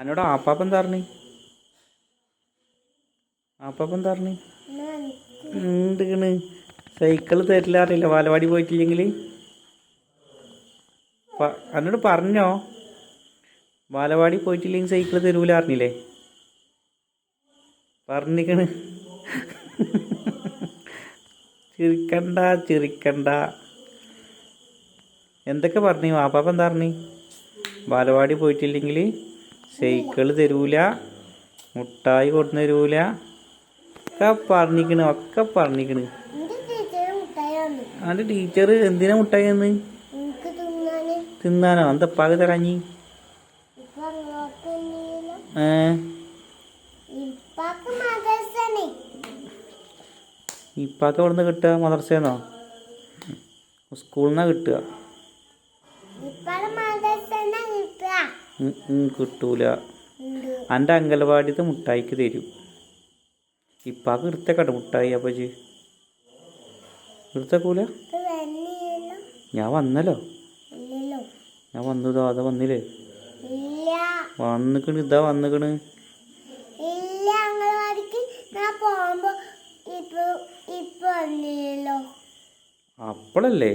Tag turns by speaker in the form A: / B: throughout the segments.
A: എന്നോട് ആപ്പാപ്പൻ തരണേ. ആപ്പാപ്പൻ എന്താ പറഞ്ഞു എന്തിക്കണ്? സൈക്കിൾ തരില്ല അറിയില്ല. ബാലവാടി പോയിട്ടില്ലെങ്കിൽ അന്നോട് പറഞ്ഞോ? ബാലവാടി പോയിട്ടില്ലെങ്കിൽ സൈക്കിൾ തരൂല അറിഞ്ഞില്ലേ? പറഞ്ഞിക്കണ്. ചിരിക്കണ്ട ചിരിക്കണ്ട. എന്തൊക്കെ പറഞ്ഞു? വാപ്പാപ്പ എന്താ പറഞ്ഞു ബാലവാടി പോയിട്ടില്ലെങ്കിൽ സൈക്കിൾ തരൂല മുട്ടായി കൊണ്ടു തരൂല. ഒക്കെ പറഞ്ഞിക്കണ് ഒക്കെ പറഞ്ഞിക്കണ്
B: എന്റെ ടീച്ചർ
A: എന്തിനാ മുട്ടായി എന്ന്
B: തിന്നാന്.
A: എന്താ പാക തരാഞ്ഞി ഏ?
B: ഇപ്പാക്ക്
A: നിന്ന് കിട്ടുക? മദർസേന്നോ സ്കൂളിൽ നിന്നാ കിട്ടുക. കിട്ടൂല. എന്റെ അങ്കലവാടിത്തെ മുട്ടായിക്ക് തരും. ഇപ്പാക്ക് എടുത്തേക്കട്ടെ മുട്ടായി അപ്പച്ചി എടുത്തേക്കൂല
B: ഇത് വന്നില്ലല്ലോ
A: ഞാൻ വന്നല്ലോ. ഞാൻ വന്നതോ അതാ വന്നില്ലേ? വന്നിക്കണ് ഇതാ വന്നിക്കണ്. അപ്പോഴല്ലേ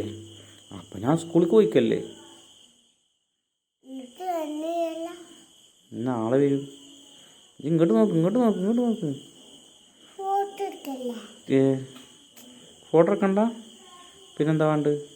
A: അപ്പം ഞാൻ സ്കൂളിൽ പോയിക്കല്ലേ
B: എന്നിട്ട് വന്നില്ല
A: നാളെ വരും. ഇങ്ങോട്ട് നോക്ക് ഇങ്ങോട്ട് നോക്ക് ഇങ്ങോട്ട് നോക്ക്. ഫോട്ടോ എടുക്കണ്ട? പിന്നെന്താ വേണ്ടത്?